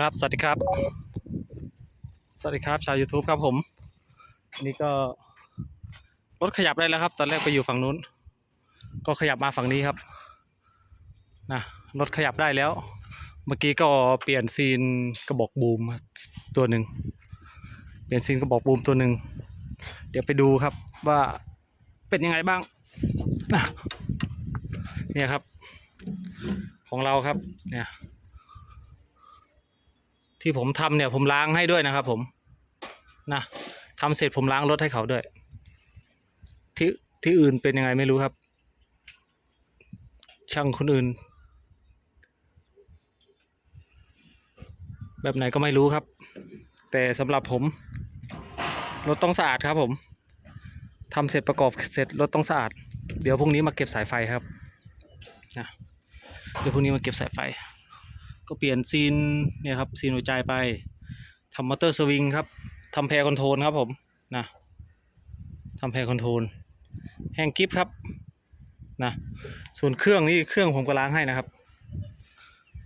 ครับ สวัสดีครับ สวัสดีครับ ชาว YouTube ครับผม นี่ก็ รถขยับได้แล้วครับ ตอนแรกไปอยู่ฝั่งนู้น ก็ขยับมาฝั่งนี้ครับ นะ รถขยับได้แล้ว เมื่อกี้ก็เปลี่ยนซีนกระบอกบูมตัวหนึ่ง เปลี่ยนซีนกระบอกบูมตัวหนึ่ง เดี๋ยวไปดูครับว่าเป็นยังไงบ้างนะเนี่ยครับ ของเราครับ เนี่ย ที่ผมทำเนี่ยผมล้างให้ด้วยนะครับ ผมนะทำเสร็จผมล้างรถให้เขาด้วย ที่ที่อื่นเป็นยังไงไม่รู้ครับ ช่างคนอื่น แบบไหนก็ไม่รู้ครับ แต่สำหรับผมรถต้องสะอาดครับผมทำเสร็จประกอบเสร็จรถต้องสะอาด เดี๋ยวพรุ่งนี้มาเก็บสายไฟครับนะเดี๋ยวพรุ่งนี้มาเก็บสายไฟ ก็เปลี่ยนซีนเนี่ยครับซีนหัวใจไปทำมอเตอร์สวิงครับทำแพรคอนโทรลครับผมนะทำแพรคอนโทรลแห้งกิฟครับนะส่วนเครื่องนี่เครื่องผมก็ล้างให้นะครับ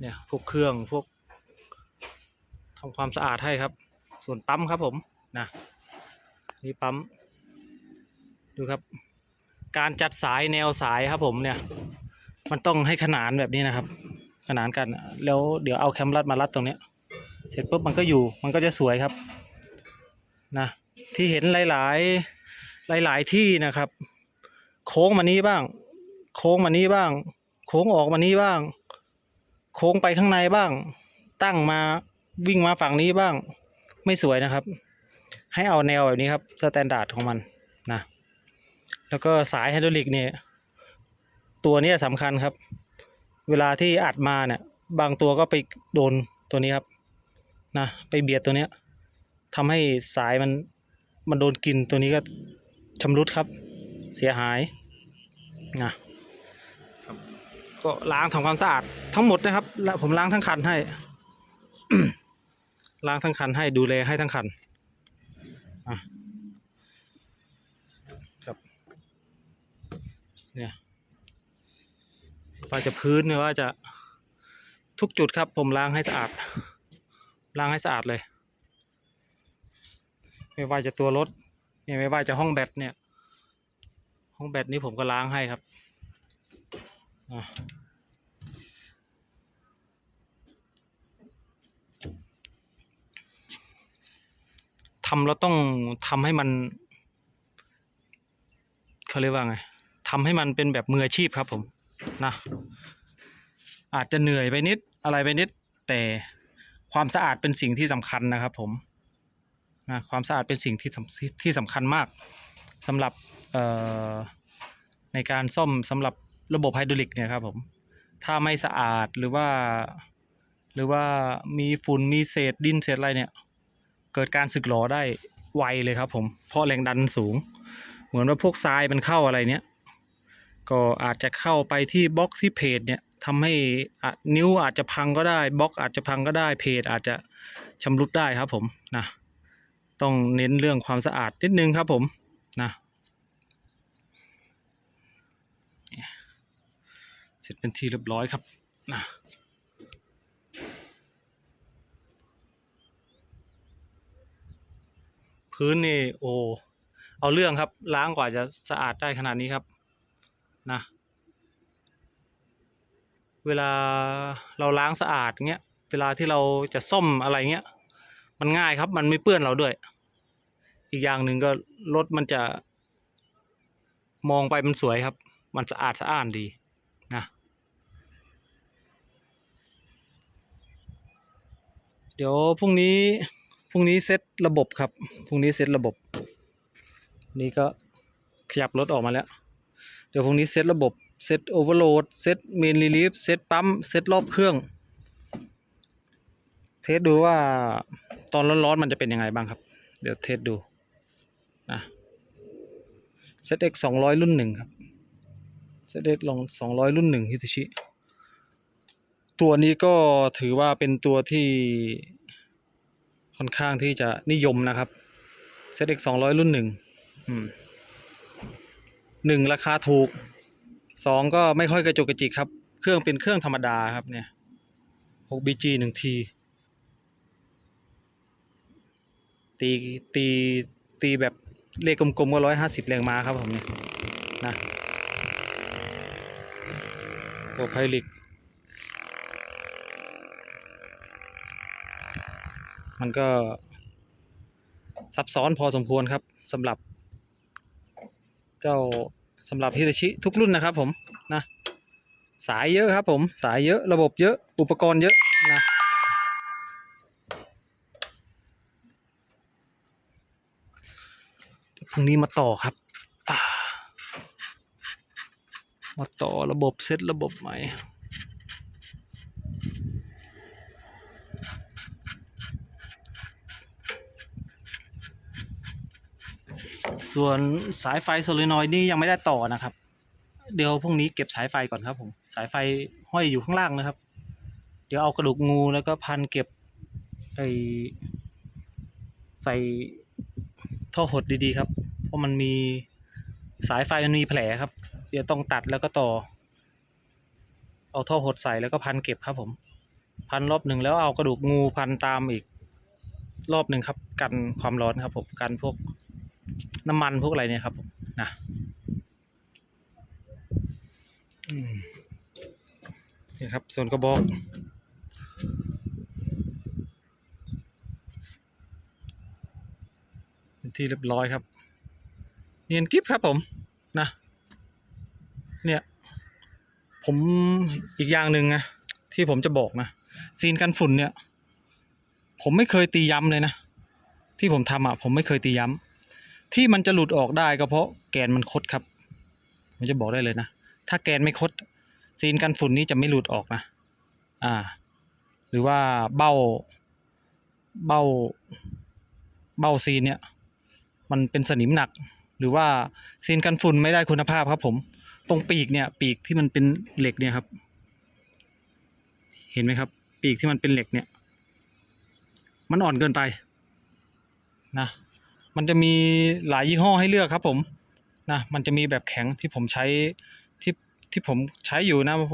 เนี่ยพวกเครื่องพวกทำความสะอาดให้ครับ ส่วนปั๊มครับผมนะนี่ปั๊มดูครับ การจัดสายแนวสายครับผมเนี่ย มันต้องให้ขนานแบบนี้นะครับ ขนานกัน แล้วเดี๋ยวเอาแคมรัดมารัดตรงเนี้ย เสร็จปุ๊บมันก็อยู่มันก็จะสวยครับนะที่เห็นหลาย ๆ หลาย ๆ ที่นะครับ โค้งมานี้บ้าง โค้งมานี้บ้าง โค้งออกมานี้บ้าง โค้งไปข้างในบ้าง ตั้งมาวิ่งมาฝั่งนี้บ้าง ไม่สวยนะครับ ให้เอาแนวแบบนี้ครับสแตนดาร์ดของมันนะแล้วก็สายไฮดรอลิกเนี่ยตัวนี้สำคัญครับ เวลาที่อัดมาเนี่ย บางตัวก็ไปโดนตัวนี้ครับนะไปเบียดตัวเนี้ยทำให้สายมันมันโดนกินตัวนี้ก็ชำรุดครับ เสียหายนะครับก็ล้างทำความสะอาดทั้งหมดนะครับและผมล้างทั้งคันให้ ล้างทั้งคันให้ดูแลให้ทั้งคันอะครับเนี่ย ว่าจะพื้นไม่ว่าจะทุกจุดครับ ผมล้างให้สะอาด ล้างให้สะอาดเลย ไม่ว่าจะตัวรถเนี่ยไม่ว่าจะห้องแบตเนี่ย ห้องแบตนี้ผมก็ล้างให้ครับทำเราต้องทำให้มันเขาเรียกว่าไงทำให้มันเป็นแบบมืออาชีพครับผม นะอาจจะเหนื่อยไปนิดอะไรไปนิด แต่ความสะอาดเป็นสิ่งที่สำคัญนะครับผมนะความสะอาดเป็นสิ่งที่ที่สำคัญมากสำหรับในการซ่อมสำหรับระบบไฮดรอลิกเนี่ยครับผมถ้าไม่สะอาดหรือว่า หรือว่ามีฝุ่นมีเศษดินเศษอะไรเนี่ย เกิดการสึกหรอได้ไวเลยครับผมเพราะแรงดันสูง เหมือนว่าพวกทรายมันเข้าอะไรเนี่ย ก็อาจจะเข้าไปที่บล็อกที่เพจเนี่ยทำให้อะนิ้วอาจจะพังก็ได้บล็อกอาจจะพังก็ได้เพจอาจจะชำรุดได้ครับผมนะต้องเน้นเรื่องความสะอาดนิดนึงครับผมนะเนี่ยเสร็จเป็นที่เรียบร้อยครับนะพื้นนี่โอ้เอาเรื่องครับล้างกว่าจะสะอาดได้ขนาดนี้ครับ นะ เวลาเราล้างสะอาดเงี้ย เวลาที่เราจะซ่อมอะไรเงี้ย มันง่ายครับ มันไม่เปื้อนเราด้วย อีกอย่างหนึ่งก็รถมันจะ มองไปมันสวยครับ มันสะอาดสะอ้านดีนะ เดี๋ยวพรุ่งนี้ พรุ่งนี้เซตระบบครับ พรุ่งนี้เซตระบบ นี่ก็ขยับรถออกมาแล้ว ดี๋ยวพรุ่งนี้เซตระบบ เซตโอเวอร์โหลด เซตเมนรีลีฟ เซตปั๊ม เซตรอบเครื่อง เทสดูว่าตอนร้อนๆมันจะเป็นยังไงบ้างครับ เดี๋ยวเทสดูนะเซตเอ็กสองร้อยรุ่นหนึ่งครับเซตเอ็กลองสองร้อยรุ่นหนึ่งฮิตชิ ตัวนี้ก็ถือว่าเป็นตัวที่ค่อนข้างที่จะนิยมนะครับเซตเอ็กสองร้อยรุ่นหนึ่งอืม หนึ่งราคาถูกสองก็ไม่ค่อยกระจุกกระจิกครับ เครื่องเป็นเครื่องธรรมดาครับเนี่ย 6BG หนึ่งทีตีตีตีแบบเลขกลมๆก็ร้อยห้าสิบแรงม้าครับผมเนี่ยนะโอไพลิก มันก็ซับซ้อนพอสมควรครับสำหรับ เจ้าสำหรับฮิตาชิทุกรุ่นนะครับผมนะสายเยอะครับผมสายเยอะระบบเยอะอุปกรณ์เยอะนะพรุ่งนี้มาต่อครับมาต่อระบบเซตระบบใหม่ ส่วนสายไฟโซลินอยนี่ยังไม่ได้ต่อนะครับ เดี๋ยวพรุ่งนี้เก็บสายไฟก่อนครับผมสายไฟห้อยอยู่ข้างล่างนะครับ เดี๋ยวเอากระดูกงูแล้วก็พันเก็บไอใส่ท่อหดดีๆครับ เพราะมันมีสายไฟมันมีแผลครับ เดี๋ยวต้องตัดแล้วก็ต่อ เอาท่อหดใส่แล้วก็พันเก็บครับผม พันรอบหนึ่งแล้วเอากระดูกงูพันตามอีกรอบหนึ่งครับ กันความร้อนครับผมกันพวก น้ำมันพวกอะไรเนี่ยครับผมนะนี่ครับ ส่วนกระบอกที่เรียบร้อยครับ เนียนกิฟครับผมนะ เนี่ย ผมอีกอย่างหนึ่งนะที่ผมจะบอกนะ ซีนกันฝุ่นเนี่ย ผมไม่เคยตีย้ำเลยนะ ที่ผมทำอะ ผมไม่เคยตีย้ำ ที่มันจะหลุดออกได้ก็เพราะแกนมันคดครับผมจะบอกได้เลยนะ ถ้าแกนไม่คดซีนกันฝุ่นนี้จะไม่หลุดออกนะ อ่า หรือว่าเบ้า เบ้า เบ้าซีนเนี่ย มันเป็นสนิมหนัก หรือว่าซีนกันฝุ่นไม่ได้คุณภาพครับผม ตรงปีกเนี่ย ปีกที่มันเป็นเหล็กเนี่ยครับ เห็นไหมครับ ปีกที่มันเป็นเหล็กเนี่ย มันอ่อนเกินไป นะ มันจะมีหลายยี่ห้อให้เลือกครับผมนะมันจะมีแบบแข็งที่ผมใช้ที่ที่ผมใช้อยู่นะ